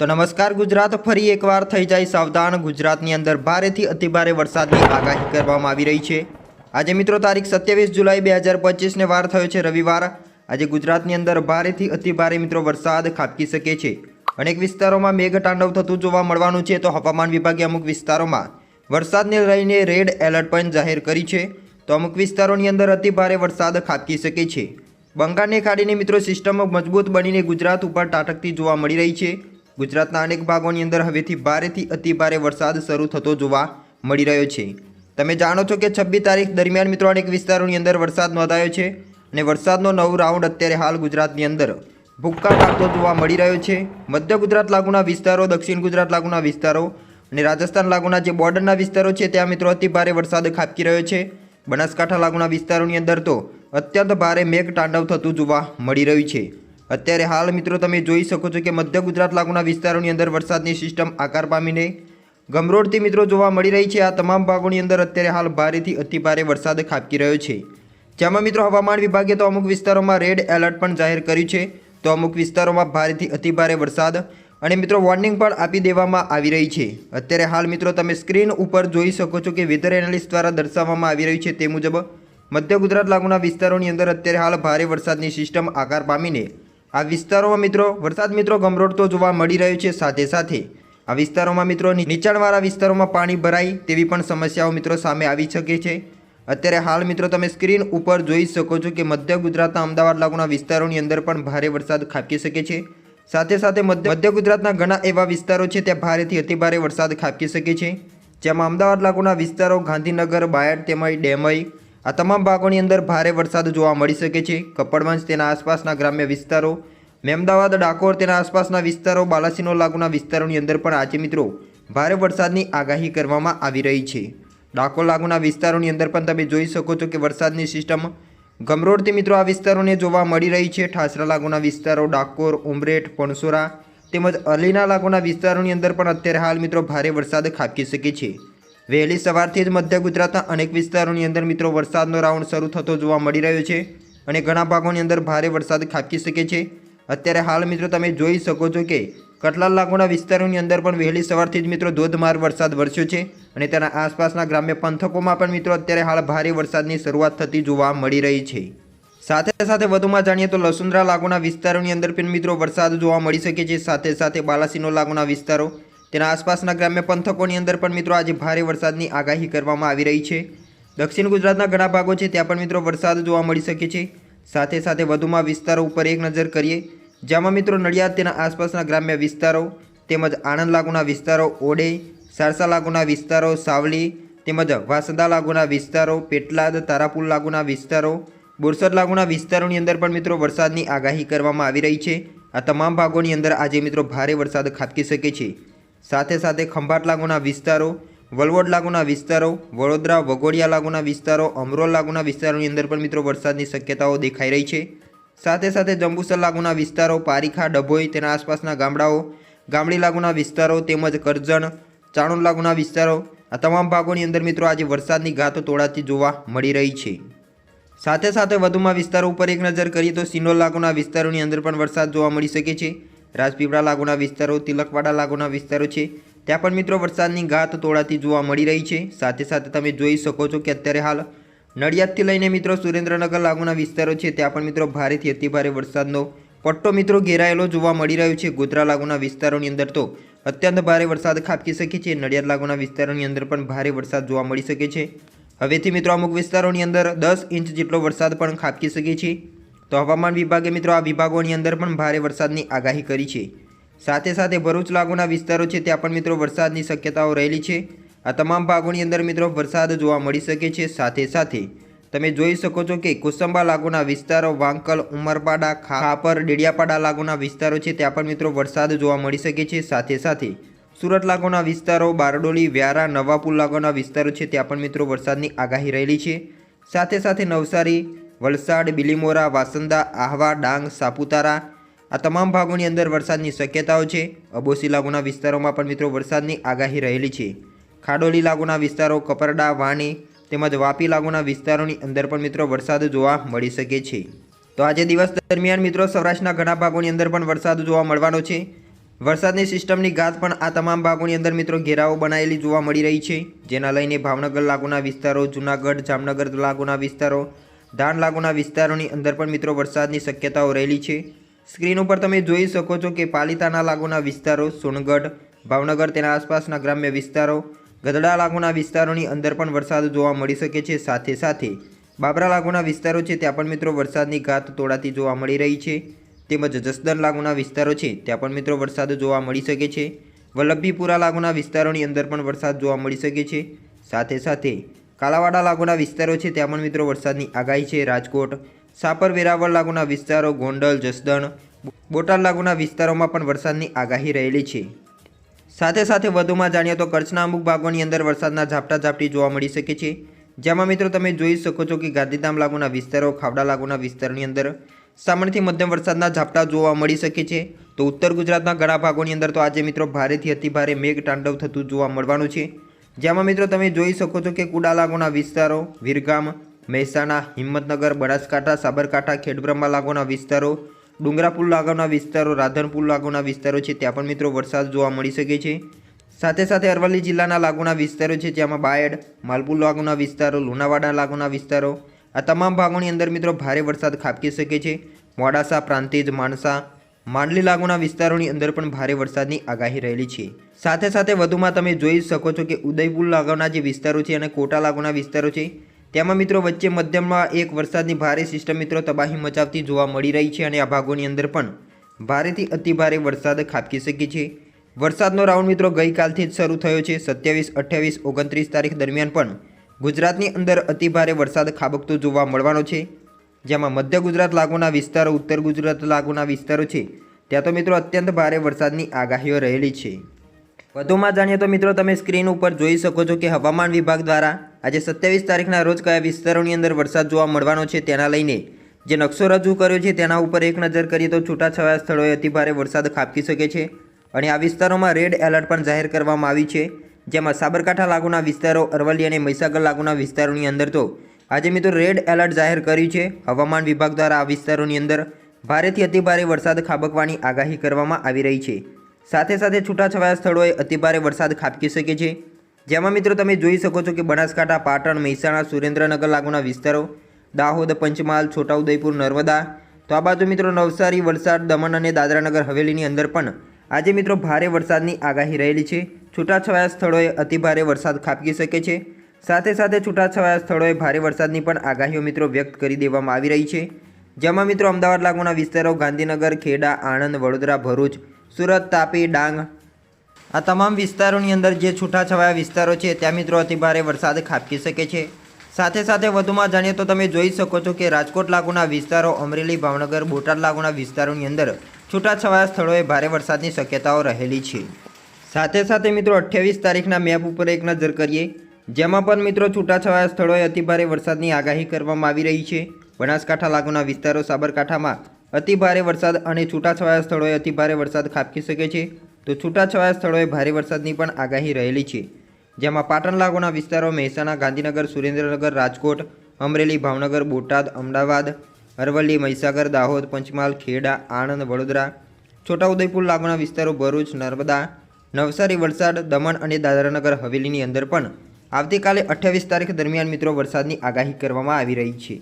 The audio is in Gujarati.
તો નમસ્કાર, ગુજરાત ફરી એકવાર થઈ જાય સાવધાન. ગુજરાતની અંદર ભારેથી અતિભારે વરસાદની આગાહી કરવામાં આવી રહી છે. આજે મિત્રો તારીખ સત્યાવીસ જુલાઈ બે હજાર પચીસને વાર થયો છે રવિવાર. આજે ગુજરાતની અંદર ભારેથી અતિભારે મિત્રો વરસાદ ખાબકી શકે છે. અનેક વિસ્તારોમાં મેઘતાંડવ થતું જોવા મળવાનું છે. તો હવામાન વિભાગે અમુક વિસ્તારોમાં વરસાદને લઈને રેડ એલર્ટ પણ જાહેર કરી છે. તો અમુક વિસ્તારોની અંદર અતિભારે વરસાદ ખાબકી શકે છે. બંગાળની ખાડીની મિત્રો સિસ્ટમ મજબૂત બનીને ગુજરાત ઉપર તાટકતી જોવા મળી રહી છે. ગુજરાતના અનેક ભાગોની અંદર હવેથી ભારેથી અતિભારે વરસાદ શરૂ થતો જોવા મળી રહ્યો છે. તમે જાણો છો કે છવ્વીસ તારીખ દરમિયાન મિત્રો અનેક વિસ્તારોની અંદર વરસાદ નોંધાયો છે અને વરસાદનો નવો રાઉન્ડ અત્યારે હાલ ગુજરાતની અંદર ભૂક્કા લાગતો જોવા મળી રહ્યો છે. મધ્ય ગુજરાત લાગુના વિસ્તારો, દક્ષિણ ગુજરાત લાગુના વિસ્તારો અને રાજસ્થાન લાગુના જે બોર્ડરના વિસ્તારો છે ત્યાં મિત્રો અતિભારે વરસાદ ખાબકી રહ્યો છે. બનાસકાંઠા લાગુના વિસ્તારોની અંદર તો અત્યંત ભારે મેઘ તાંડવ થતું જોવા મળી રહ્યું છે. અત્યારે હાલ મિત્રો તમે જોઈ શકો છો કે મધ્ય ગુજરાત લાગુના વિસ્તારોની અંદર વરસાદની સિસ્ટમ આકાર પામીને ગમરોડથી મિત્રો જોવા મળી રહી છે. આ તમામ ભાગોની અંદર અત્યારે હાલ ભારેથી અતિભારે વરસાદ ખાબકી રહ્યો છે. જેમાં મિત્રો હવામાન વિભાગે તો અમુક વિસ્તારોમાં રેડ એલર્ટ પણ જાહેર કર્યું છે. તો અમુક વિસ્તારોમાં ભારેથી અતિભારે વરસાદ અને મિત્રો વોર્નિંગ પણ આપી દેવામાં આવી રહી છે. અત્યારે હાલ મિત્રો તમે સ્ક્રીન ઉપર જોઈ શકો છો કે વેધર એનાલિસ્ટ દ્વારા દર્શાવવામાં આવી રહ્યું છે તે મુજબ મધ્ય ગુજરાત લાગુના વિસ્તારોની અંદર અત્યારે હાલ ભારે વરસાદની સિસ્ટમ આકાર પામીને આ વિસ્તારોમાં મિત્રો વરસાદ મિત્રો ગમરોડતો જોવા મળી રહ્યો છે સાથે સાથે. આ વિસ્તારોમાં મિત્રો નીચાણવાળા વિસ્તારોમાં પાણી ભરાય તેવી પણ સમસ્યાઓ મિત્રો સામે આવી શકે છે. અત્યારે હાલ મિત્રો તમે સ્ક્રીન ઉપર જોઈ શકો છો કે મધ્ય ગુજરાતના અમદાવાદ લાગુના વિસ્તારોની અંદર પણ ભારે વરસાદ ખાબકી શકે છે. સાથે સાથે મધ્ય ગુજરાતના ઘણા એવા વિસ્તારો છે ત્યાં ભારેથી અતિભારે વરસાદ ખાબકી શકે છે. જેમાં અમદાવાદ લાગુના વિસ્તારો ગાંધીનગર, બાયડ, તેમજ ડેમઈ આ તમામ ભાગોની અંદર ભારે વરસાદ જોવા મળી શકે છે. કપડવંજ તેના આસપાસના ગ્રામ્ય વિસ્તારો, મેમદાવાદ, ડાકોર તેના આસપાસના વિસ્તારો બાલાસિનો લાગુના વિસ્તારોની અંદર પણ આજે મિત્રો ભારે વરસાદની આગાહી કરવામાં આવી રહી છે. ડાકોર લાગુના વિસ્તારોની અંદર પણ તમે જોઈ શકો છો કે વરસાદની સિસ્ટમ ગમરોડથી મિત્રો આ વિસ્તારોને જોવા મળી રહી છે. ઠાસરા લાગુના વિસ્તારો, ડાકોર, ઉમરેઠ, પણસોરા તેમજ અલીના લાગુના વિસ્તારોની અંદર પણ અત્યારે હાલ મિત્રો ભારે વરસાદ ખાબકી શકે છે. વહેલી સવારથી જ મધ્ય ગુજરાતના અનેક વિસ્તારોની અંદર મિત્રો વરસાદનો રાઉન્ડ શરૂ થતો જોવા મળી રહ્યો છે અને ઘણા ભાગોની અંદર ભારે વરસાદ ખાબકી શકે છે. અત્યારે હાલ મિત્રો તમે જોઈ શકો છો કે કટલાલ લાગુના વિસ્તારોની અંદર પણ વહેલી સવારથી જ મિત્રો ધોધમાર વરસાદ વરસ્યો છે અને તેના આસપાસના ગ્રામ્ય પંથકોમાં પણ મિત્રો અત્યારે હાલ ભારે વરસાદની શરૂઆત થતી જોવા મળી રહી છે. સાથે સાથે વધુમાં જાણીએ તો લસુંદ્રા લાગુના વિસ્તારોની અંદર પણ મિત્રો વરસાદ જોવા મળી શકે છે. સાથે સાથે બાલાસિનો લાગુના વિસ્તારો તેના આસપાસના ગ્રામ્ય પંથકોની અંદર પણ મિત્રો આજે ભારે વરસાદની આગાહી કરવામાં આવી રહી છે. દક્ષિણ ગુજરાતના ઘણા ભાગો છે ત્યાં પણ મિત્રો વરસાદ જોવા મળી શકે છે. સાથે સાથે વધુમાં વિસ્તારો ઉપર એક નજર કરીએ, જેમાં મિત્રો નડિયાદ તેના આસપાસના ગ્રામ્ય વિસ્તારો, તેમજ આણંદ લાગુના વિસ્તારો ઓડે, સારસા લાગુના વિસ્તારો સાવલી, તેમજ વાસદા લાગુના વિસ્તારો, પેટલાદ, તારાપુર લાગુના વિસ્તારો, બોરસદ લાગુના વિસ્તારોની અંદર પણ મિત્રો વરસાદની આગાહી કરવામાં આવી રહી છે. આ તમામ ભાગોની અંદર આજે મિત્રો ભારે વરસાદ ખાબકી શકે છે. સાથે સાથે ખંભાત લાગુના વિસ્તારો વલવડ લાગુના વિસ્તારો, વડોદરા, વગોડિયા લાગુના વિસ્તારો, અમરોલ લાગુના વિસ્તારોની અંદર પણ મિત્રો વરસાદની શક્યતાઓ દેખાઈ રહી છે. સાથે સાથે જંબુસર લાગુના વિસ્તારો, પારીખા, ડભોઈ, તેના આસપાસના ગામડાઓ, ગામડી લાગુના વિસ્તારો તેમજ કરજણ, ચાણોદ લાગુના વિસ્તારો, આ તમામ ભાગોની અંદર મિત્રો આજે વરસાદની ગાતો તોડાતી જોવા મળી રહી છે. સાથે સાથે વધુમાં વિસ્તારો ઉપર એક નજર કરીએ તો સિનોર લાગુના વિસ્તારોની અંદર પણ વરસાદ જોવા મળી શકે છે. રાજપીપળા લાગુના વિસ્તારો, તિલકવાડા લાગુના વિસ્તારો છે. ત્યાં પણ મિત્રો વરસાદની ગાત તોડાતી જોવા મળી રહી છે. સાથે સાથે તમે જોઈ શકો છો કે અત્યારે હાલ નડિયાદથી લઈને મિત્રો સુરેન્દ્રનગર લાગુના વિસ્તારો છે. ત્યાં પણ મિત્રો ભારેથી અતિભારે વરસાદનો પટ્ટો મિત્રો ઘેરાયેલો જોવા મળી રહ્યો છે. ગોધરા લાગુના વિસ્તારોની અંદર તો અત્યંત ભારે વરસાદ ખાબકી શકે છે. નડિયાદ લાગુના વિસ્તારોની અંદર પણ ભારે વરસાદ જોવા મળી શકે છે. હવેથી મિત્રો અમુક વિસ્તારોની અંદર દસ ઇંચ જેટલો વરસાદ પણ ખાબકી શકે છે. તો હવામાન વિભાગે મિત્રો આ વિભાગોની અંદર પણ ભારે વરસાદની આગાહી કરી છે. સાથે સાથે ભરૂચ લાગુના વિસ્તારો છે ત્યાં પણ મિત્રો વરસાદની શક્યતાઓ રહેલી છે. આ તમામ ભાગોની અંદર મિત્રો વરસાદ જોવા મળી શકે છે. સાથે સાથે તમે જોઈ શકો છો કે કુસંબા લાગુના વિસ્તારો, વાંકલ, ઉમરપાડા, ખાપર, ડેડિયાપાડા લાગુના વિસ્તારો છે ત્યાં પણ મિત્રો વરસાદ જોવા મળી શકે છે. સાથે સાથે સુરત લાગુના વિસ્તારો, બારડોલી, વ્યારા, નવાપુર લાગુના વિસ્તારો છે ત્યાં પણ મિત્રો વરસાદની આગાહી રહેલી છે. સાથે સાથે નવસારી વલસાડ, બિલીમોરા, વાસંદા, આહવા, ડાંગ, સાપુતારા આ તમામ ભાગોની અંદર વરસાદની શક્યતાઓ છે. અબોસી લાગુના વિસ્તારોમાં પણ મિત્રો વરસાદની આગાહી રહેલી છે. ખાડોલી લાગુના વિસ્તારો, કપરડા, વાણી તેમજ વાપી લાગુના વિસ્તારોની અંદર પણ મિત્રો વરસાદ જોવા મળી શકે છે. તો આજે દિવસ દરમિયાન મિત્રો સૌરાષ્ટ્રના ઘણા ભાગોની અંદર પણ વરસાદ જોવા મળવાનો છે. વરસાદની સિસ્ટમની ગાત પણ આ તમામ ભાગોની અંદર મિત્રો ઘેરાવો બનાવેલી જોવા મળી રહી છે. જેના લઈને ભાવનગર લાગુના વિસ્તારો, જૂનાગઢ, જામનગર લાગુના વિસ્તારો ધાન લાગુના વિસ્તારોની અંદર પણ મિત્રો વરસાદની શક્યતાઓ રહેલી છે. સ્ક્રીન ઉપર તમે જોઈ શકો છો કે પાલિતાના લાગુના વિસ્તારો, સોનગઢ, ભાવનગર તેના આસપાસના ગ્રામ્ય વિસ્તારો ગધડા લાગુના વિસ્તારોની અંદર પણ વરસાદ જોવા મળી શકે છે સાથે સાથે. બાબરા લાગુના વિસ્તારો છે ત્યાં પણ મિત્રો વરસાદની ઘાત તોડાતી જોવા મળી રહી છે. તેમજ જસદન લાગુના વિસ્તારો છે ત્યાં પણ મિત્રો વરસાદ જોવા મળી શકે છે. વલ્લભીપુરા લાગુના વિસ્તારોની અંદર પણ વરસાદ જોવા મળી શકે છે. સાથે સાથે કાલાવાડા લાગુના વિસ્તારો છે ત્યાં પણ મિત્રો વરસાદની આગાહી છે. રાજકોટ સાપર વેરાવળ લાગુના વિસ્તારો, ગોંડલ, જસદણ, બોટાદ લાગુના વિસ્તારોમાં પણ વરસાદની આગાહી રહેલી છે. સાથે સાથે વધુમાં જાણીએ તો કચ્છના અમુક ભાગોની અંદર વરસાદના ઝાપટા ઝાપટી જોવા મળી શકે છે. જેમાં મિત્રો તમે જોઈ શકો છો કે ગાંધીધામ લાગુના વિસ્તારો, ખાવડા લાગુના વિસ્તારની અંદર સામાન્યથી મધ્યમ વરસાદના ઝાપટા જોવા મળી શકે છે. તો ઉત્તર ગુજરાતના ઘણા ભાગોની અંદર તો આજે મિત્રો ભારેથી અતિભારે મેઘ તાંડવ થતું જોવા મળવાનું છે. જેમાં મિત્રો તમે જોઈ શકો છો કે કુડા લાગુના વિસ્તારો, વીરગામ, મહેસાણા, હિંમતનગર, બનાસકાંઠા, સાબરકાંઠા, ખેડબ્રહ્મા લાગુના વિસ્તારો, ડુંગરાપુર લાગોના વિસ્તારો, રાધનપુર લાગુના વિસ્તારો છે, ત્યાં પણ મિત્રો વરસાદ જોવા મળી શકે છે. સાથે સાથે અરવલ્લી જિલ્લાના લાગુના વિસ્તારો છે, જેમાં બાયડ, માલપુર લાગુના વિસ્તારો, લુણાવાડા લાગુના વિસ્તારો, આ તમામ ભાગોની અંદર મિત્રો ભારે વરસાદ ખાબકી શકે છે. મોડાસા, પ્રાંતિજ, માણસા માંડલી લાગુના વિસ્તારોની અંદર પણ ભારે વરસાદની આગાહી રહેલી છે. સાથે સાથે વધુમાં તમે જોઈ શકો છો કે ઉદયપુર લાગુના જે વિસ્તારો છે અને કોટા લાગુના વિસ્તારો છે, તેમાં મિત્રો વચ્ચે મધ્યમમાં એક વરસાદની ભારે સિસ્ટમ મિત્રો તબાહી મચાવતી જોવા મળી રહી છે અને આ ભાગોની અંદર પણ ભારેથી અતિ ભારે વરસાદ ખાબકી શકે છે. વરસાદનો રાઉન્ડ મિત્રો ગઈકાલથી જ શરૂ થયો છે. સત્યાવીસ, અઠ્યાવીસ, ઓગણત્રીસ તારીખ દરમિયાન પણ ગુજરાતની અંદર અતિ ભારે વરસાદ ખાબકતો જોવા મળવાનો છે. જેમાં મધ્ય ગુજરાત લાગુના વિસ્તારો, ઉત્તર ગુજરાત લાગુના વિસ્તારો છે. ત્યાં તો મિત્રો અત્યંત ભારે વરસાદની આગાહીઓ રહેલી છે. વધુમાં જાણીએ તો મિત્રો તમે સ્ક્રીન ઉપર જોઈ શકો છો કે હવામાન વિભાગ દ્વારા આજે સત્યાવીસ તારીખના રોજ કયા વિસ્તારોની અંદર વરસાદ જોવા મળવાનો છે તેના લઈને જે નકશો રજૂ કર્યો છે તેના ઉપર એક નજર કરીએ તો છૂટાછવાયા સ્થળોએ અતિભારે વરસાદ ખાબકી શકે છે અને આ વિસ્તારોમાં રેડ એલર્ટ પણ જાહેર કરવામાં આવી છે. જેમાં સાબરકાંઠા લાગુના વિસ્તારો, અરવલ્લી અને મહીસાગર લાગુના વિસ્તારોની અંદર તો આજે મિત્રો રેડ એલર્ટ જાહેર કર્યું છે. હવામાન વિભાગ દ્વારા આ વિસ્તારોની અંદર ભારેથી અતિભારે વરસાદ ખાબકવાની આગાહી કરવામાં આવી રહી છે. સાથે સાથે છૂટાછવાયા સ્થળોએ અતિભારે વરસાદ ખાબકી શકે છે. જેમાં મિત્રો તમે જોઈ શકો છો કે બનાસકાંઠા, પાટણ, મહેસાણા, સુરેન્દ્રનગર લાગુના વિસ્તારો, દાહોદ, પંચમહાલ, છોટાઉદેપુર, નર્મદા. તો આ બાજુ મિત્રો નવસારી, વલસાડ, દમણ અને દાદરાનગર હવેલીની અંદર પણ આજે મિત્રો ભારે વરસાદની આગાહી રહેલી છે. છૂટાછવાયા સ્થળોએ અતિભારે વરસાદ ખાબકી શકે છે. સાથે સાથે છૂટાછવાયા સ્થળોએ ભારે વરસાદની પણ આગાહીઓ મિત્રો વ્યક્ત કરી દેવામાં આવી રહી છે. જેમાં મિત્રો અમદાવાદ લાગુના વિસ્તારો ગાંધીનગર, ખેડા, આણંદ, વડોદરા, ભરૂચ, સુરત, તાપી, ડાંગ આ તમામ વિસ્તારોની અંદર જે છૂટાછવાયા વિસ્તારો છે, ત્યાં મિત્રો અતિભારે વરસાદ ખાબકી શકે છે. સાથે સાથે વધુમાં જાણીએ તો તમે જોઈ શકો છો કે રાજકોટ લાગુના વિસ્તારો, અમરેલી, ભાવનગર, બોટાદ લાગુના વિસ્તારોની અંદર છૂટાછવાયા સ્થળોએ ભારે વરસાદની શક્યતાઓ રહેલી છે. સાથે સાથે મિત્રો અઠ્યાવીસ તારીખના મેપ ઉપર એક નજર કરીએ. જેમાં પણ મિત્રો છૂટાછવાયા સ્થળોએ અતિભારે વરસાદની આગાહી કરવામાં આવી રહી છે. બનાસકાંઠા લાગુના વિસ્તારો સાબરકાંઠામાં અતિભારે વરસાદ અને છૂટાછવાયા સ્થળોએ અતિભારે વરસાદ ખાબકી શકે છે. તો છૂટાછવાયા સ્થળોએ ભારે વરસાદની પણ આગાહી રહેલી છે. જેમાં પાટણ લાગુના વિસ્તારો મહેસાણા, ગાંધીનગર, સુરેન્દ્રનગર, રાજકોટ, અમરેલી, ભાવનગર, બોટાદ, અમદાવાદ, અરવલ્લી, મહીસાગર, દાહોદ, પંચમહાલ, ખેડા, આણંદ, વડોદરા, છોટાઉદેપુર લાગુના વિસ્તારો ભરૂચ, નર્મદા, નવસારી, વલસાડ, દમણ અને દાદરાનગર હવેલીની અંદર પણ આવતીકાલે અઠ્યાવીસ તારીખ દરમિયાન મિત્રો વરસાદની આગાહી કરવામાં આવી રહી છે.